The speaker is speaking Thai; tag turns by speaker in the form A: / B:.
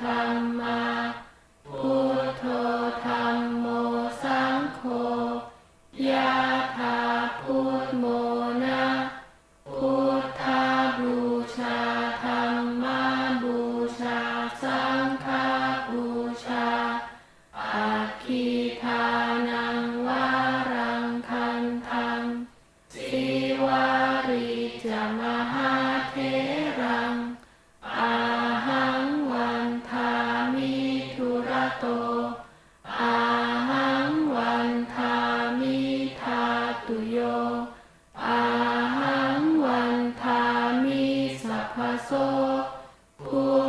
A: ธรมมาพุทโธธรรมโมสังโฆยาถาพุทโมนะพุทธาบูชาธรรมาบูชาสังฆาบูชาอาคีทานังวารังคันธรรมสิวาริจะมหาเท 하소서